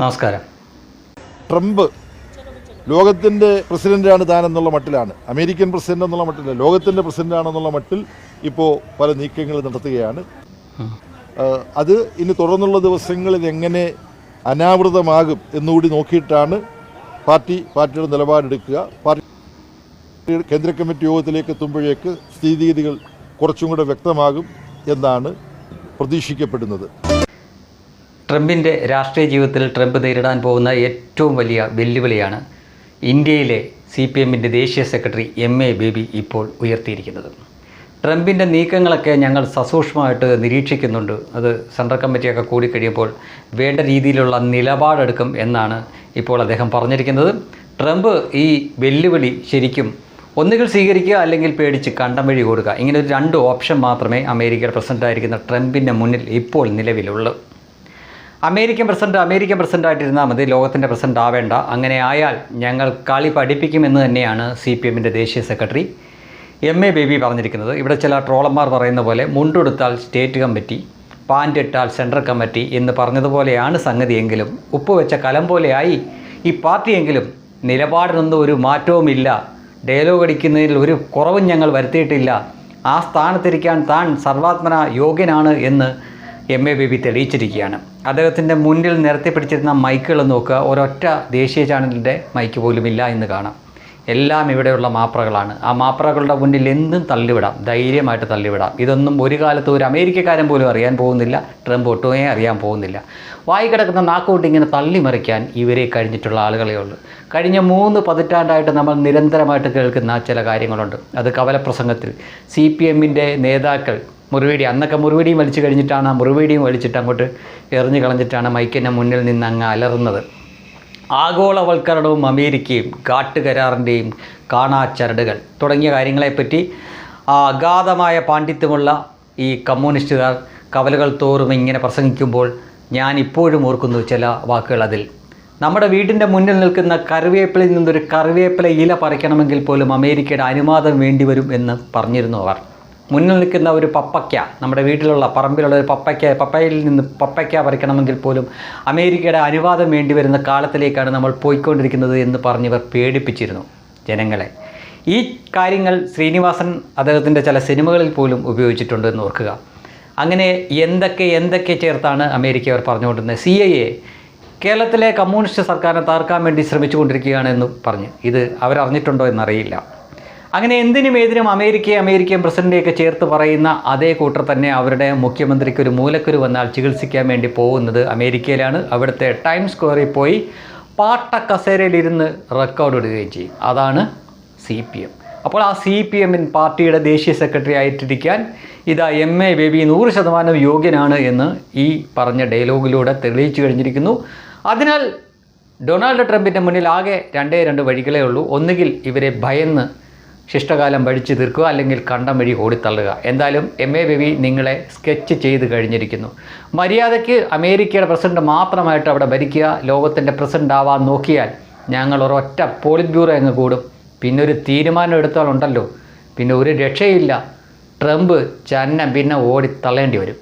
നമസ്കാരം. ട്രംപ് ലോകത്തിന്റെ പ്രസിഡന്റാണ് താൻ എന്നുള്ള മട്ടിലാണ്. അമേരിക്കൻ പ്രസിഡന്റ് എന്നുള്ള മട്ടില്ല ലോകത്തിന്റെ പ്രസിഡന്റാണെന്നുള്ള മട്ടിൽ ഇപ്പോൾ പല നീക്കങ്ങൾ നടത്തുകയാണ്. അത് ഇനി തുടർന്നുള്ള ദിവസങ്ങളിൽ എങ്ങനെ അനാവൃതമാകും എന്നുകൂടി നോക്കിയിട്ടാണ് പാർട്ടി പാർട്ടിയുടെ നിലപാടെടുക്കുക പാർട്ടി കേന്ദ്ര കമ്മിറ്റി യോഗത്തിലേക്ക് എത്തുമ്പോഴേക്ക് സ്ഥിതിഗതികൾ കുറച്ചും കൂടെ വ്യക്തമാകും എന്നാണ് പ്രതീക്ഷിക്കപ്പെടുന്നത്. ട്രംപിന്റെ രാഷ്ട്രീയ ജീവിതത്തിൽ ട്രംപ് നേരിടാൻ പോകുന്ന ഏറ്റവും വലിയ വെല്ലുവിളിയാണ് ഇന്ത്യയിലെ സി പി എമ്മിന്റെ ദേശീയ സെക്രട്ടറി എം എ ബേബി ഇപ്പോൾ ഉയർത്തിയിരിക്കുന്നത്. ട്രംപിന്റെ നീക്കങ്ങളൊക്കെ ഞങ്ങൾ സസൂക്ഷ്മമായിട്ട് നിരീക്ഷിക്കുന്നുണ്ട്. അത് സെൻട്രൽ കമ്മിറ്റിയൊക്കെ കൂടിക്കഴിയുമ്പോൾ വേണ്ട രീതിയിലുള്ള നിലപാടെടുക്കും എന്നാണ് ഇപ്പോൾ അദ്ദേഹം പറഞ്ഞിരിക്കുന്നത്. ട്രംപ് ഈ വെല്ലുവിളി ശരിക്കും ഒന്നുകിൽ സ്വീകരിക്കുക അല്ലെങ്കിൽ പേടിച്ച് കണ്ടം വഴി കൊടുക്കുക ഇങ്ങനെ ഒരു രണ്ട് ഓപ്ഷൻ മാത്രമേ അമേരിക്കയുടെ പ്രസിഡന്റായിരിക്കുന്ന ട്രംപിന്റെ മുന്നിൽ ഇപ്പോൾ നിലവിലുള്ളൂ. അമേരിക്കൻ പ്രസിഡന്റ് അമേരിക്കൻ പ്രസിഡന്റ് ആയിട്ടിരുന്നാൽ മതി ലോകത്തിന്റെ പ്രസിഡന്റ് ആവേണ്ട. അങ്ങനെ ആയാൽ ഞങ്ങൾ കളി പഠിപ്പിക്കുമെന്ന് തന്നെയാണ് സി പി എമ്മിന്റെ ദേശീയ സെക്രട്ടറി എം എ ബേബി പറഞ്ഞിരിക്കുന്നത്. ഇവിടെ ചില ട്രോളന്മാർ പറയുന്ന പോലെ മുണ്ടെടുത്താൽ സ്റ്റേറ്റ് കമ്മിറ്റി പാന്റ് ഇട്ടാൽ സെൻട്രൽ കമ്മിറ്റി എന്ന് പറഞ്ഞതുപോലെയാണ് സംഗതിയെങ്കിലും. ഉപ്പ് വെച്ച കലം പോലെയായി ഈ പാർട്ടിയെങ്കിലും നിലപാടിനൊന്നും ഒരു മാറ്റവുമില്ല. ഡയലോഗ് അടിക്കുന്നതിൽ ഒരു കുറവും ഞങ്ങൾ വരുത്തിയിട്ടില്ല. ആ സ്ഥാനത്തിരിക്കാൻ താൻ സർവാത്മന യോഗ്യനാണ് എന്ന് എം എ ബേബി തെളിയിച്ചിരിക്കുകയാണ്. അദ്ദേഹത്തിന്റെ മുന്നിൽ നിരത്തി പിടിച്ചിരുന്ന മൈക്കുകൾ നോക്കുക. ഒരൊറ്റ ദേശീയ ചാനലിന്റെ മൈക്ക് പോലും ഇല്ല എന്ന് കാണാം. എല്ലാം ഇവിടെയുള്ള മാപ്രകളാണ്. ആ മാപ്രകളുടെ മുന്നിൽ എന്തും തള്ളിവിടാം. ധൈര്യമായിട്ട് തള്ളിവിടാം. ഇതൊന്നും ഒരു കാലത്ത് ഒരു അമേരിക്കക്കാരൻ പോലും അറിയാൻ പോകുന്നില്ല. ട്രംപ് ഒട്ടുമേ അറിയാൻ പോകുന്നില്ല. വായി കിടക്കുന്ന നാക്കുകൊണ്ട് ഇങ്ങനെ തള്ളിമറിക്കാൻ ഇവരെ കഴിഞ്ഞിട്ടുള്ള ആളുകളേ ഉള്ളൂ. കഴിഞ്ഞ മൂന്ന് പതിറ്റാണ്ടായിട്ട് നമ്മൾ നിരന്തരമായിട്ട് കേൾക്കുന്ന ചില കാര്യങ്ങളുണ്ട്. അത് കവലപ്രസംഗത്തിൽ സി പി എമ്മിന്റെ നേതാക്കൾ മുറിവേടി. അന്നൊക്കെ മുറിവേടിയും വലിച്ചു കഴിഞ്ഞിട്ടാണ്. ആ മുറിവേടിയും വലിച്ചിട്ട് അങ്ങോട്ട് എറിഞ്ഞു കളഞ്ഞിട്ടാണ് മൈക്കിന്റെ മുന്നിൽ നിന്ന് അങ്ങ് അലറുന്നത്. ആഗോളവൽക്കരണവും അമേരിക്കയും കാട്ടുകരാറിന്റെയും കാണാച്ചരടുകൾ തുടങ്ങിയ കാര്യങ്ങളെപ്പറ്റി അഗാധമായ പാണ്ഡിത്യമുള്ള ഈ കമ്മ്യൂണിസ്റ്റുകാർ കവലകൾ തോറും ഇങ്ങനെ പ്രസംഗിക്കുമ്പോൾ ഞാൻ ഇപ്പോഴും ഓർക്കുന്നു ചില വാക്കുകൾ അതിൽ. നമ്മുടെ വീടിന്റെ മുന്നിൽ നിൽക്കുന്ന കറിവേപ്പിലയിൽ നിന്നൊരു കറിവേപ്പില ഇല പറിക്കണമെങ്കിൽ പോലും അമേരിക്കയുടെ അനുവാദം വേണ്ടിവരും എന്ന് പറഞ്ഞിരുന്നു അവർ. മുന്നിൽ നിൽക്കുന്ന ഒരു പപ്പയ്ക്ക നമ്മുടെ വീട്ടിലുള്ള പറമ്പിലുള്ള ഒരു പപ്പയ്ക്ക പപ്പയിൽ നിന്ന് പപ്പയ്ക്ക പറിക്കണമെങ്കിൽ പോലും അമേരിക്കയുടെ അനുവാദം വേണ്ടി വരുന്ന കാലത്തിലേക്കാണ് നമ്മൾ പോയിക്കൊണ്ടിരിക്കുന്നത് എന്ന് പറഞ്ഞിവർ പേടിപ്പിച്ചിരുന്നു ജനങ്ങളെ. ഈ കാര്യങ്ങൾ ശ്രീനിവാസൻ അദ്ദേഹത്തിന്റെ ചില സിനിമകളിൽ പോലും ഉപയോഗിച്ചിട്ടുണ്ട് എന്ന് ഓർക്കുക. അങ്ങനെ എന്തൊക്കെ എന്തൊക്കെ ചേർത്താണ് അമേരിക്ക അവർ പറഞ്ഞുകൊണ്ടിരുന്നത്? സി ഐ എ കേരളത്തിലെ കമ്മ്യൂണിസ്റ്റ് സർക്കാരിനെ തകർക്കാൻ വേണ്ടി ശ്രമിച്ചുകൊണ്ടിരിക്കുകയാണെന്ന് പറഞ്ഞ്. ഇത് അവരറിഞ്ഞിട്ടുണ്ടോ എന്നറിയില്ല. അങ്ങനെ എന്തിനും ഏതിനും അമേരിക്കയെ അമേരിക്കൻ പ്രസിഡന്റിനെയൊക്കെ ചേർത്ത് പറയുന്ന അതേ കൂട്ടർ തന്നെ അവരുടെ മുഖ്യമന്ത്രിക്ക് ഒരു മൂലക്കുരു വന്നാൽ ചികിത്സിക്കാൻ വേണ്ടി പോകുന്നത് അമേരിക്കയിലാണ്. അവിടുത്തെ ടൈം സ്ക്വയറിൽ പോയി പാട്ട കസേരയിലിരുന്ന് റെക്കോർഡ് ഇടുകയും ചെയ്യും. അതാണ് സി പി എം. അപ്പോൾ ആ സി പി എമ്മിൻ പാർട്ടിയുടെ ദേശീയ സെക്രട്ടറി ആയിട്ടിരിക്കാൻ ഇതാ എം എ ബേബി നൂറ് ശതമാനം യോഗ്യനാണ് എന്ന് ഈ പറഞ്ഞ ഡയലോഗിലൂടെ തെളിയിച്ചു കഴിഞ്ഞിരിക്കുന്നു. അതിനാൽ ഡൊണാൾഡ് ട്രംപിന്റെ മുന്നിൽ ആകെ രണ്ടേ രണ്ട് വഴികളേ ഉള്ളൂ. ഒന്നുകിൽ ഇവരെ ഭയന്ന് ശിഷ്ടകാലം പഠിച്ചു തീർക്കുക അല്ലെങ്കിൽ കണ്ടം വഴി ഓടിത്തള്ളുക. എന്തായാലും എം എ ബേബി നിങ്ങളെ സ്കെച്ച് ചെയ്ത് കഴിഞ്ഞിരിക്കുന്നു. മര്യാദയ്ക്ക് അമേരിക്കയുടെ പ്രസിഡന്റ് മാത്രമായിട്ട് അവിടെ ഭരിക്കുക ലോകത്തിന്റെ പ്രസിഡന്റ് ആവാൻ നോക്കിയാൽ ഞങ്ങൾ ഒരൊറ്റ പോളിറ്റ് ബ്യൂറോ അങ്ങ് കൂടും. പിന്നെ ഒരു തീരുമാനം എടുത്താലുണ്ടല്ലോ പിന്നെ ഒരു രക്ഷയില്ല. ട്രംപ് ചന്നം പിന്നെ ഓടിത്തള്ളേണ്ടി വരും.